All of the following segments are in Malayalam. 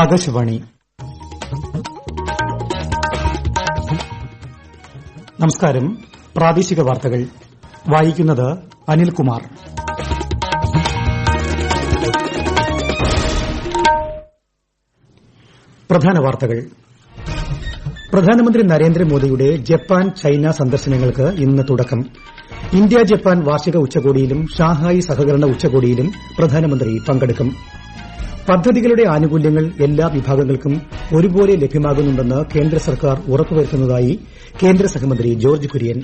ആകാശവാണി. നമസ്കാരം. പ്രാദേശിക വാർത്തകൾ. വായിക്കുന്നത് അനിൽകുമാർ. പ്രധാന വാർത്തകൾ. പ്രധാനമന്ത്രി നരേന്ദ്രമോദിയുടെ ജപ്പാൻ ചൈന സന്ദർശനങ്ങൾക്ക് ഇന്ന് തുടക്കം. ഇന്ത്യ ജപ്പാൻ വാർഷിക ഉച്ചകോടിയിലും ഷാങ്ഹായി സഹകരണ ഉച്ചകോടിയിലും പ്രധാനമന്ത്രി പങ്കെടുക്കും. പദ്ധതികളുടെ ആനുകൂല്യങ്ങൾ എല്ലാ വിഭാഗങ്ങൾക്കും ഒരുപോലെ ലഭ്യമാകുന്നുണ്ടെന്ന് കേന്ദ്ര സർക്കാർ ഉറപ്പുവരുത്തുന്നതായി കേന്ദ്ര സഹമന്ത്രി ജോർജ് കുര്യൻ.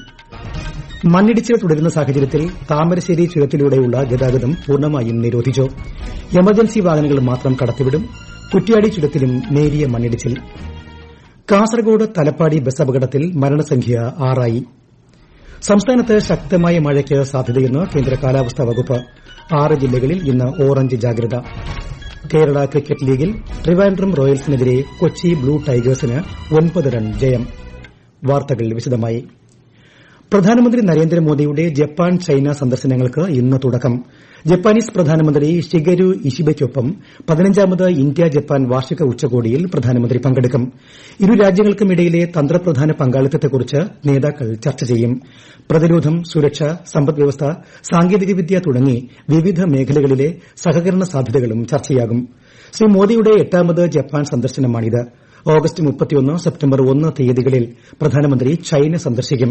മണ്ണിടിച്ചിൽ തുടരുന്ന സാഹചര്യത്തിൽ താമരശ്ശേരി ചുരത്തിലൂടെയുള്ള ഗതാഗതം പൂർണമായും നിരോധിച്ചു. എമർജൻസി വാഹനങ്ങൾ മാത്രം കടത്തിവിടും. കുറ്റ്യാടി ചുരത്തിലും നേരിയ മണ്ണിടിച്ചിൽ. കാസർഗോഡ് തലപ്പാടി ബസ് അപകടത്തിൽ മരണസംഖ്യ ആറായി. സംസ്ഥാനത്ത് ശക്തമായ മഴയ്ക്ക് സാധ്യതയെന്ന് കേന്ദ്ര കാലാവസ്ഥാ വകുപ്പ്. ആറ് ജില്ലകളിൽ ഇന്ന് ഓറഞ്ച് ജാഗ്രത. കേരള ക്രിക്കറ്റ് ലീഗിൽ ട്രിവാൻഡ്രം റോയൽസിനെതിരെ കൊച്ചി ബ്ലൂ ടൈഗേഴ്സിന് ഒൻപത് റൺ ജയം. പ്രധാനമന്ത്രി നരേന്ദ്രമോദിയുടെ ജപ്പാൻ ചൈന സന്ദർശനങ്ങൾക്ക് ഇന്ന് തുടക്കം. ജപ്പാനീസ് പ്രധാനമന്ത്രി ഷിഗരു ഇഷിബയ്ക്കൊപ്പം പതിനഞ്ചാമത് ഇന്ത്യ ജപ്പാൻ വാർഷിക ഉച്ചകോടിയിൽ പ്രധാനമന്ത്രി പങ്കെടുക്കും. ഇരു രാജ്യങ്ങൾക്കുമിടയിലെ തന്ത്രപ്രധാന പങ്കാളിത്തത്തെക്കുറിച്ച് നേതാക്കൾ ചർച്ച ചെയ്യും. പ്രതിരോധം സുരക്ഷ സമ്പദ്വ്യവസ്ഥ സാങ്കേതികവിദ്യ തുടങ്ങി വിവിധ മേഖലകളിലെ സഹകരണ സാധ്യതകളും ചർച്ചയാകും. ശ്രീ മോദിയുടെ എട്ടാമത് ജപ്പാൻ സന്ദർശനമാണിത്. ഓഗസ്റ്റ് സെപ്റ്റംബർ ഒന്ന് തീയതികളിൽ പ്രധാനമന്ത്രി ചൈന സന്ദർശിക്കും.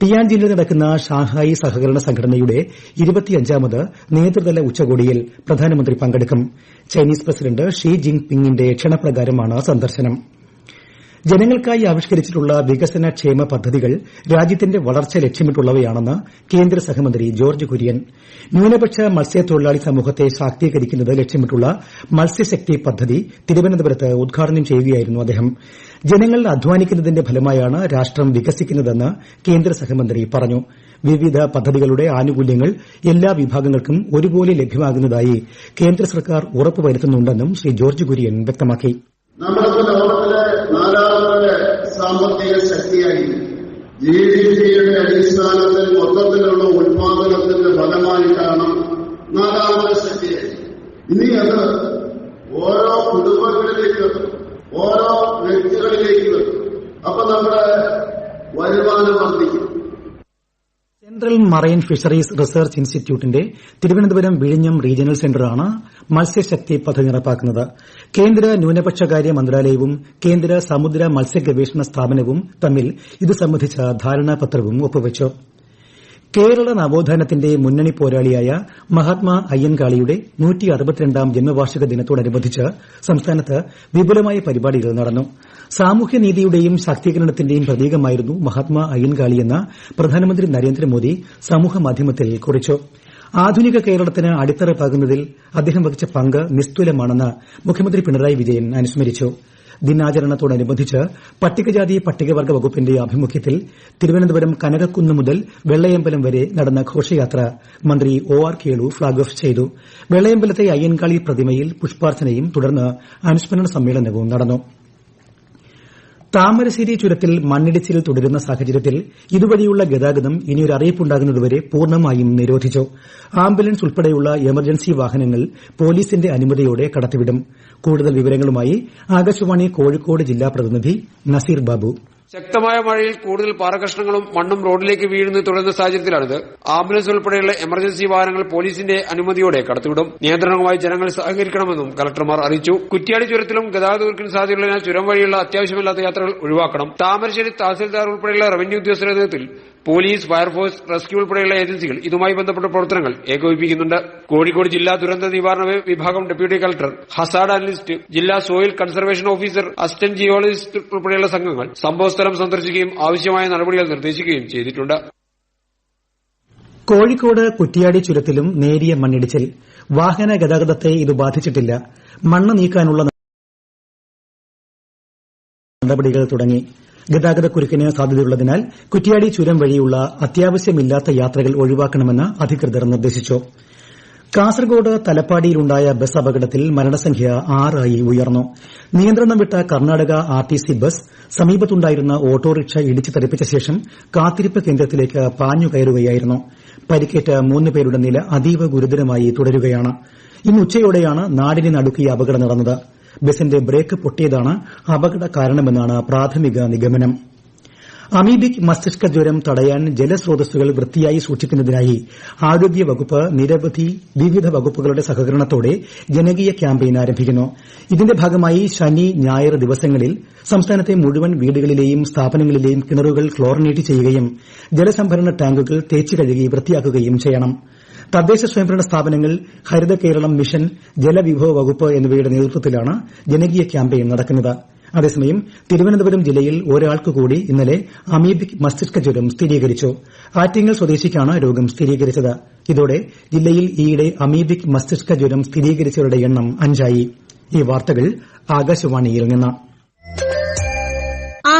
ടിയാൻജിനിൽ നടക്കുന്ന ഷാങ്ഹായി സഹകരണ സംഘടനയുടെ ഇരുപത്തിയഞ്ചാമത് നേതൃതല ഉച്ചകോടിയിൽ പ്രധാനമന്ത്രി പങ്കെടുക്കും. ചൈനീസ് പ്രസിഡന്റ് ഷി ജിങ് പിങ്ങിന്റെ ക്ഷണപ്രകാരമാണ് സന്ദർശനം. ജനങ്ങൾക്കായി ആവിഷ്കരിച്ചിട്ടുള്ള വികസന ക്ഷേമ പദ്ധതികൾ രാജ്യത്തിന്റെ വളർച്ച ലക്ഷ്യമിട്ടുള്ളവയാണെന്ന് കേന്ദ്ര സഹമന്ത്രി ജോർജ് കുര്യൻ. ന്യൂനപക്ഷ മത്സ്യത്തൊഴിലാളി സമൂഹത്തെ ശാക്തീകരിക്കുന്നത് ലക്ഷ്യമിട്ടുള്ള മത്സ്യശക്തി പദ്ധതി തിരുവനന്തപുരത്ത് ഉദ്ഘാടനം ചെയ്യുകയായിരുന്നു അദ്ദേഹം. ജനങ്ങൾ അധ്വാനിക്കുന്നതിന്റെ ഫലമായാണ് രാഷ്ട്രം വികസിക്കുന്നതെന്ന് കേന്ദ്ര സഹമന്ത്രി പറഞ്ഞു. വിവിധ പദ്ധതികളുടെ ആനുകൂല്യങ്ങൾ എല്ലാ വിഭാഗങ്ങൾക്കും ഒരുപോലെ ലഭ്യമാകുന്നതായി കേന്ദ്ര സർക്കാർ ഉറപ്പുവരുത്തുന്നുണ്ടെന്നും ശ്രീ ജോർജ് കുര്യൻ വ്യക്തമാക്കി. സാമ്പത്തിക ശക്തിയായി ജി ഡി പിയുടെ അടിസ്ഥാനത്തിൽ മറൈൻ ഫിഷറീസ് റിസർച്ച് ഇൻസ്റ്റിറ്റ്യൂട്ടിന്റെ തിരുവനന്തപുരം വിഴിഞ്ഞം റീജിയണൽ സെന്ററാണ് മത്സ്യശക്തി പദ്ധതി നടപ്പാക്കുന്നത്. കേന്ദ്ര ന്യൂനപക്ഷകാര്യ മന്ത്രാലയവും കേന്ദ്ര സമുദ്ര മത്സ്യ ഗവേഷണ സ്ഥാപനവും തമ്മിൽ ഇത് സംബന്ധിച്ച ധാരണാപത്രവും ഒപ്പുവച്ചു. കേരള നവോത്ഥാനത്തിന്റെ മുന്നണി പോരാളിയായ മഹാത്മാ അയ്യൻകാളിയുടെ ജന്മവാർഷിക ദിനത്തോടനുബന്ധിച്ച് സംസ്ഥാനത്ത് വിപുലമായ പരിപാടികൾ നടന്നു. സാമൂഹ്യനീതിയുടെയും ശാക്തീകരണത്തിന്റെയും പ്രതീകമായിരുന്നു മഹാത്മാ അയ്യൻകാളിയെന്ന് പ്രധാനമന്ത്രി നരേന്ദ്രമോദി സമൂഹമാധ്യമത്തിൽ കുറിച്ചു. ആധുനിക കേരളത്തിന് അടിത്തറ പാകുന്നതിൽ അദ്ദേഹം വഹിച്ച പങ്ക് നിസ്തുലമാണെന്ന് മുഖ്യമന്ത്രി പിണറായി വിജയൻ അനുസ്മരിച്ചു. ദിനാചരണത്തോടനുബന്ധിച്ച് പട്ടികജാതി പട്ടികവർഗ വകുപ്പിന്റെ ആഭിമുഖ്യത്തിൽ തിരുവനന്തപുരം കനകക്കുന്ന് മുതൽ വെള്ളയമ്പലം വരെ നടന്ന ഘോഷയാത്ര മന്ത്രി O R Kelu flag off ചെയ്തു. വെള്ളയമ്പലത്തെ അയ്യൻകാളി പ്രതിമയിൽ പുഷ്പാർച്ചനയും തുടർന്ന് അനുസ്മരണ സമ്മേളനവും നടന്നു. താമരശ്ശേരി ചുരത്തിൽ മണ്ണിടിച്ചിൽ തുടരുന്ന സാഹചര്യത്തിൽ ഇതുവഴിയുള്ള ഗതാഗതം ഇനിയൊരു അറിയിപ്പുണ്ടാകുന്നതുവരെ പൂർണമായും നിരോധിച്ചു. ആംബുലൻസ് ഉൾപ്പെടെയുള്ള എമർജൻസി വാഹനങ്ങൾ പോലീസിന്റെ അനുമതിയോടെ കടത്തിവിടും. കൂടുതൽ വിവരങ്ങളുമായി ആകാശവാണി കോഴിക്കോട് ജില്ലാ പ്രതിനിധി നസീർ ബാബു. ശക്തമായ മഴയിൽ കൂടുതൽ പാറകഷ്ണങ്ങളും മണ്ണും റോഡിലേക്ക് വീഴുന്ന തുടരുന്ന സാഹചര്യത്തിലാണിത്. ആംബുലൻസ് ഉൾപ്പെടെയുള്ള എമർജൻസി വാഹനങ്ങൾ പോലീസിന്റെ അനുമതിയോടെ കടത്തിവിടും. നിയന്ത്രണവുമായി ജനങ്ങൾ സഹകരിക്കണമെന്നും കലക്ടർമാർ അറിയിച്ചു. കുറ്റ്യാടി ചുരത്തിലും ഗതാഗതക്കുരുക്കിന് സാധ്യതയുള്ളതിനാൽ ചുരം വഴിയുള്ള അത്യാവശ്യമില്ലാത്ത യാത്രകൾ ഒഴിവാക്കണം. താമരശ്ശേരി തഹസിൽദാർ ഉൾപ്പെടെയുള്ള റവന്യൂ ഉദ്യോഗസ്ഥരുടെ നേതൃത്വത്തിൽ പോലീസ് ഫയർഫോഴ്സ് റെസ്ക്യൂ ഉൾപ്പെടെയുള്ള ഏജൻസികൾ ഇതുമായി ബന്ധപ്പെട്ട പ്രവർത്തനങ്ങൾ ഏകോപിപ്പിക്കുന്നുണ്ട്. കോഴിക്കോട് ജില്ലാ ദുരന്ത നിവാരണ വിഭാഗം ഡെപ്യൂട്ടി കളക്ടർ ഹസാഡ് അനലിസ്റ്റ് ജില്ലാ soil conservation officer assistant geologist ഉൾപ്പെടെയുള്ള സംഘങ്ങൾ സംഭവസ്ഥലം സന്ദർശിക്കുകയും ആവശ്യമായ നടപടികൾ നിർദ്ദേശിക്കുകയും ചെയ്തിട്ടുണ്ട്. കോഴിക്കോട് കുറ്റ്യാടി ചുരത്തിലും നേരിയ മണ്ണിടിച്ചിൽ. വാഹന ഗതാഗതത്തെ ഇത് ബാധിച്ചിട്ടില്ല. മണ്ണ് നീക്കാനുള്ള നടപടികൾ തുടങ്ങി. ഗതാഗതക്കുരുക്കിന് സാധ്യതയുള്ളതിനാൽ കുറ്റ്യാടി ചുരം വഴിയുള്ള അത്യാവശ്യമില്ലാത്ത യാത്രകൾ ഒഴിവാക്കണമെന്ന് അധികൃതർ നിർദ്ദേശിച്ചു. കാസർഗോഡ് തലപ്പാടിയിലുണ്ടായ ബസ് അപകടത്തിൽ മരണസംഖ്യ ആറായി ഉയർന്നു. നിയന്ത്രണം വിട്ട കർണാടക ആർടിസി ബസ് സമീപത്തുണ്ടായിരുന്ന ഓട്ടോറിക്ഷ ഇടിച്ചു തെറിപ്പിച്ച ശേഷം കാത്തിരിപ്പ് കേന്ദ്രത്തിലേക്ക് പാഞ്ഞു കയറുകയായിരുന്നു. പരിക്കേറ്റ മൂന്ന് പേരുടെ നില അതീവ ഗുരുതരമായി തുടരുകയാണ്. ഇന്ന് ഉച്ചയോടെയാണ് നാടിനെ നടുക്കിയ അപകടം നടന്നത്. ബസിന്റെ ബ്രേക്ക് പൊട്ടിയതാണ് അപകട കാരണമെന്നാണ് പ്രാഥമിക നിഗമനം. അമീബിക് മസ്തിഷ്ക ജ്വരം തടയാൻ ജലസ്രോതസ്സുകൾ വൃത്തിയായി സൂക്ഷിക്കുന്നതിനായി ആരോഗ്യവകുപ്പ് നിരവധി വിവിധ വകുപ്പുകളുടെ സഹകരണത്തോടെ ജനകീയ ക്യാമ്പയിൻ ആരംഭിക്കുന്നു. ഇതിന്റെ ഭാഗമായി ശനി ഞായർ ദിവസങ്ങളിൽ സംസ്ഥാനത്തെ മുഴുവൻ വീടുകളിലെയും സ്ഥാപനങ്ങളിലെയും കിണറുകൾ ക്ലോറിനേറ്റ് ചെയ്യുകയും ജലസംഭരണ ടാങ്കുകൾ തേച്ചു കഴുകി വൃത്തിയാക്കുകയും ചെയ്യണം. തദ്ദേശ സ്വയംഭരണ സ്ഥാപനങ്ങൾ ഹരിത കേരളം മിഷൻ ജലവിഭവ വകുപ്പ് എന്നിവയുടെ നേതൃത്വത്തിലാണ് ജനകീയ ക്യാമ്പയിൻ നടക്കുന്നത്. അതേസമയം തിരുവനന്തപുരം ജില്ലയിൽ ഒരാൾക്ക് കൂടി ഇന്നലെ അമീബിക് മസ്തിഷ്ക ജ്വരം സ്ഥിരീകരിച്ചു. ആറ്റിങ്ങൽ സ്വദേശിക്കാണ് രോഗം സ്ഥിരീകരിച്ചത്. ഇതോടെ ജില്ലയിൽ ഈയിടെ അമീബിക് മസ്തിഷ്ക ജ്വരം സ്ഥിരീകരിച്ചവരുടെ എണ്ണം അഞ്ചായി.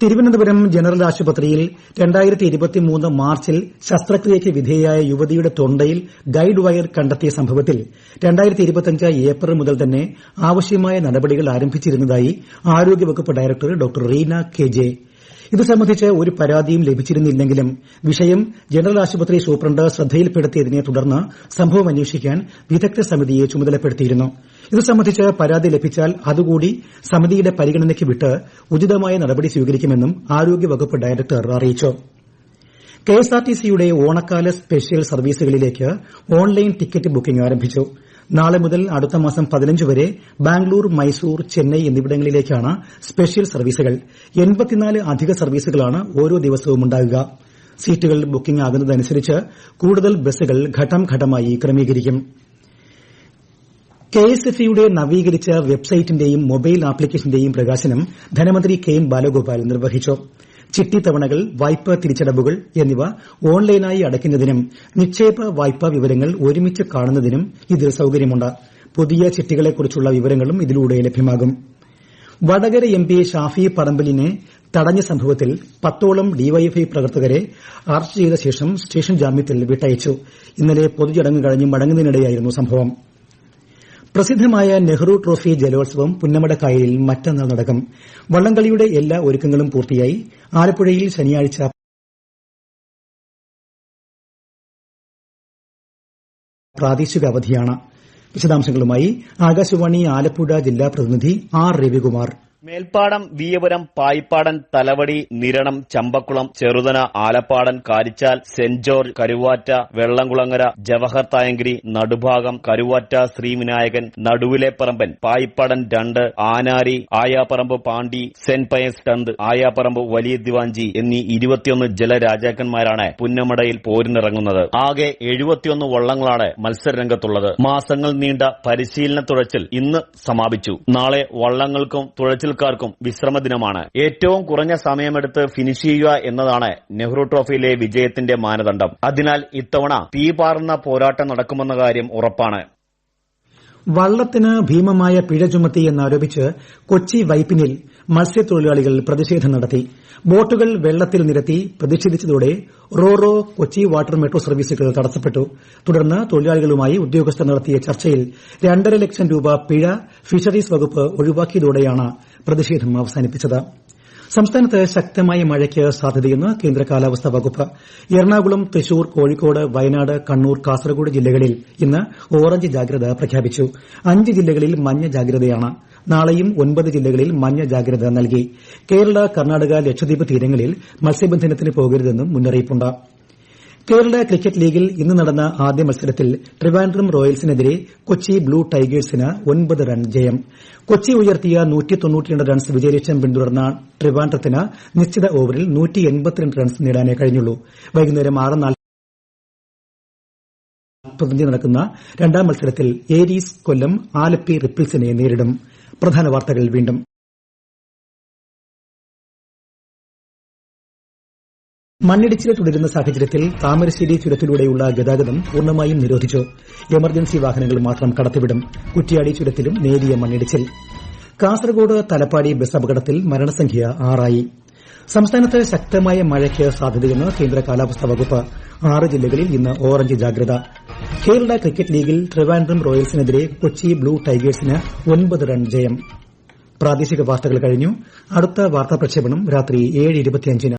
തിരുവനന്തപുരം ജനറൽ ആശുപത്രിയിൽ മാർച്ചിൽ ശസ്ത്രക്രിയയ്ക്ക് വിധേയയായ യുവതിയുടെ തൊണ്ടയിൽ ഗൈഡ് വയർ കണ്ടെത്തിയ സംഭവത്തിൽ ഏപ്രിൽ മുതൽ തന്നെ ആവശ്യമായ നടപടികൾ ആരംഭിച്ചിരുന്നതായി ആരോഗ്യവകുപ്പ് director Dr Reena K J ഇത് സംബന്ധിച്ച് ഒരു പരാതിയും ലഭിച്ചിരുന്നില്ലെങ്കിലും വിഷയം ജനറൽ ആശുപത്രി സൂപ്രണ്ട് ശ്രദ്ധയിൽപ്പെടുത്തിയതിനെ തുടർന്ന് സംഭവം അന്വേഷിക്കാൻ വിദഗ്ധ സമിതിയെ ചുമതലപ്പെടുത്തിയിരുന്നു. ഇത് സംബന്ധിച്ച് പരാതി ലഭിച്ചാൽ അതുകൂടി സമിതിയുടെ പരിഗണനയ്ക്ക് വിട്ട് ഉചിതമായ നടപടി സ്വീകരിക്കുമെന്നും ആരോഗ്യവകുപ്പ് ഡയറക്ടർ അറിയിച്ചു. കെഎസ്ആർടിസിയുടെ ഓണക്കാല സ്പെഷ്യൽ സർവീസുകളിലേക്ക് ഓൺലൈൻ ടിക്കറ്റ് ബുക്കിംഗ് ആരംഭിച്ചു. നാളെ മുതൽ അടുത്ത മാസം പതിനഞ്ച് വരെ ബാംഗ്ലൂർ മൈസൂർ ചെന്നൈ എന്നിവിടങ്ങളിലേക്കാണ് സ്പെഷ്യൽ സർവീസുകൾ. അധിക സർവീസുകളാണ് ഓരോ ദിവസവും ഉണ്ടാകുക. സീറ്റുകൾ ബുക്കിംഗ് ആകുന്നതനുസരിച്ച് കൂടുതൽ ബസ്സുകൾ ഘട്ടം ഘട്ടമായി ക്രമീകരിക്കും. കെഎസ്എഫ്ഇയുടെ നവീകരിച്ച വെബ്സൈറ്റിന്റെയും മൊബൈൽ ആപ്ലിക്കേഷന്റെയും പ്രകാശനം ധനമന്ത്രി കെ എം ബാലഗോപാൽ നിർവഹിച്ചു. ചിട്ടിത്തവണകൾ വായ്പാ തിരിച്ചടവുകൾ എന്നിവ ഓൺലൈനായി അടയ്ക്കുന്നതിനും നിക്ഷേപ വായ്പാ വിവരങ്ങൾ ഒരുമിച്ച് കാണുന്നതിനും ഇതിൽ സൌകര്യമുണ്ട്. പുതിയ ചിട്ടികളെക്കുറിച്ചുള്ള വിവരങ്ങളും ഇതിലൂടെ ലഭ്യമാകും. വടകര എം പി ഷാഫി പറമ്പലിനെ തടഞ്ഞ സംഭവത്തിൽ പത്തോളം ഡിവൈഎഫ്ഐ പ്രവർത്തകരെ അറസ്റ്റ് ചെയ്ത ശേഷം സ്റ്റേഷൻ ജാമ്യത്തിൽ വിട്ടയച്ചു. ഇന്നലെ പൊതുചടങ്ങ് കഴിഞ്ഞ് മടങ്ങുന്നതിനിടെയായിരുന്നു സംഭവം. പ്രസിദ്ധമായ നെഹ്റു ട്രോഫി ജലോത്സവം പുന്നമടക്കായലിൽ മറ്റന്നാൾ നടക്കും. വള്ളംകളിയുടെ എല്ലാ ഒരുക്കങ്ങളും പൂർത്തിയായി. ആലപ്പുഴയിൽ ശനിയാഴ്ച പ്രാദേശിക അവധിയാണ്. വിശദാംശങ്ങളുമായി ആകാശവാണി ആലപ്പുഴ ജില്ലാ പ്രതിനിധി R Ravikumar. Melpadam Veeyapuram Payippadan Thalavadi Niranam Champakkulam Cheruthana Alappadan Karichal Saint George Karuvatta Vellamkulangara Jawahar Thayankari Nadubhagam Karuvatta Sreevinayakan Naduvile Parampan Payippadan രണ്ട് ആനാരി ആയാപ്പറമ്പ് പാണ്ടി സെന്റ് പയസ് ടന്ത് ആയാപ്പറമ്പ് വലിയ ദിവാഞ്ചി എന്നീ ഇരുപത്തിയൊന്ന് ജലരാജാക്കന്മാരാണ് പുന്നമടയിൽ പോരിനിറങ്ങുന്നത്. ആകെ എഴുപത്തിയൊന്ന് വള്ളങ്ങളാണ് മത്സരരംഗത്തുള്ളത്. മാസങ്ങൾ നീണ്ട പരിശീലന തുഴച്ചിൽ ഇന്ന് സമാപിച്ചു. നാളെ വള്ളങ്ങൾക്കും തുഴച്ചിൽ ക്കാർക്കും വിശ്രമദിനമാണ്. ഏറ്റവും കുറഞ്ഞ സമയമെടുത്ത് ഫിനിഷ് ചെയ്യുക എന്നതാണ് നെഹ്റു ട്രോഫിയിലെ വിജയത്തിന്റെ മാനദണ്ഡം. അതിനാൽ ഇത്തവണ തീ പാറുന്ന പോരാട്ടം നടക്കുമെന്ന കാര്യം ഉറപ്പാണ്. വള്ളത്തിന് ഭീമമായ പിഴ ചുമത്തി എന്നാരോപിച്ച് കൊച്ചി വൈപ്പിനിൽ മത്സ്യത്തൊഴിലാളികൾ പ്രതിഷേധം നടത്തി. ബോട്ടുകൾ വെള്ളത്തിൽ നിരത്തി പ്രതിഷേധിച്ചതോടെ റോറോ കൊച്ചി വാട്ടർ മെട്രോ സർവീസുകൾ തടസ്സപ്പെട്ടു. തുടർന്ന് തൊഴിലാളികളുമായി ഉദ്യോഗസ്ഥർ നടത്തിയ ചർച്ചയിൽ രണ്ടര ലക്ഷം രൂപ പിഴ ഫിഷറീസ് വകുപ്പ് ഒഴിവാക്കിയതോടെയാണ് പ്രതിഷേധം അവസാനിപ്പിച്ചത്. സംസ്ഥാനത്ത് ശക്തമായ മഴയ്ക്ക് സാധ്യതയെന്ന് കേന്ദ്ര കാലാവസ്ഥാ വകുപ്പ്. എറണാകുളം തൃശൂർ കോഴിക്കോട് വയനാട് കണ്ണൂർ കാസർഗോഡ് ജില്ലകളിൽ ഇന്ന് ഓറഞ്ച് ജാഗ്രത പ്രഖ്യാപിച്ചു. അഞ്ച് ജില്ലകളിൽ മഞ്ഞ ജാഗ്രതയാണ്. നാളെയും ഒൻപത് ജില്ലകളിൽ മഞ്ഞ ജാഗ്രത നൽകി. കേരള കർണാടക ലക്ഷദ്വീപ് തീരങ്ങളിൽ മത്സ്യബന്ധനത്തിന് പോകരുതെന്നും മുന്നറിയിപ്പുണ്ട്. കേരള ക്രിക്കറ്റ് ലീഗിൽ ഇന്ന് നടന്ന ആദ്യ മത്സരത്തിൽ ട്രിവാൻഡ്രം റോയൽസിനെതിരെ കൊച്ചി ബ്ലൂ ടൈഗേഴ്സിന് ഒൻപത് റൺ ജയം. കൊച്ചി ഉയർത്തിയ റൺസ് വിജയലക്ഷ്യം പിന്തുടർന്ന ട്രിവാൻഡ്രത്തിന് നിശ്ചിത ഓവറിൽ റൺസ് നേടാനേ കഴിഞ്ഞുള്ളൂ. വൈകുന്നേരം നടക്കുന്ന രണ്ടാം മത്സരത്തിൽ ഏരീസ് കൊല്ലം ആലപ്പി റിപ്പിൾസിനെ നേരിടും. മണ്ണിടിച്ചിൽ തുടരുന്ന സാഹചര്യത്തിൽ താമരശ്ശേരി ചുരത്തിലൂടെയുള്ള ഗതാഗതം പൂർണമായും നിരോധിച്ചു. എമർജൻസി വാഹനങ്ങൾ മാത്രം കടത്തിവിടും. കുറ്റ്യാടി ചുരത്തിലും നേരിയ മണ്ണിടിച്ചിൽ. കാസർഗോഡ് തലപ്പാടി ബസ് അപകടത്തിൽ മരണസംഖ്യ ആറായി. സംസ്ഥാനത്ത് ശക്തമായ മഴയ്ക്ക് സാധ്യതയെന്ന് കേന്ദ്ര കാലാവസ്ഥാ വകുപ്പ്. ആറ് ജില്ലകളിൽ ഇന്ന് ഓറഞ്ച് ജാഗ്രത. കേരള ക്രിക്കറ്റ് ലീഗിൽ ട്രിവാൻഡ്രം റോയൽസിനെതിരെ കൊച്ചി ബ്ലൂ ടൈഗേഴ്സിന് ഒൻപത് റൺ ജയം. പ്രാദേശിക വാർത്തകൾ കഴിഞ്ഞു. അടുത്ത വാർത്താ പ്രക്ഷേപണം രാത്രി ഏഴ് ഇരുപത്തിയഞ്ചിന്.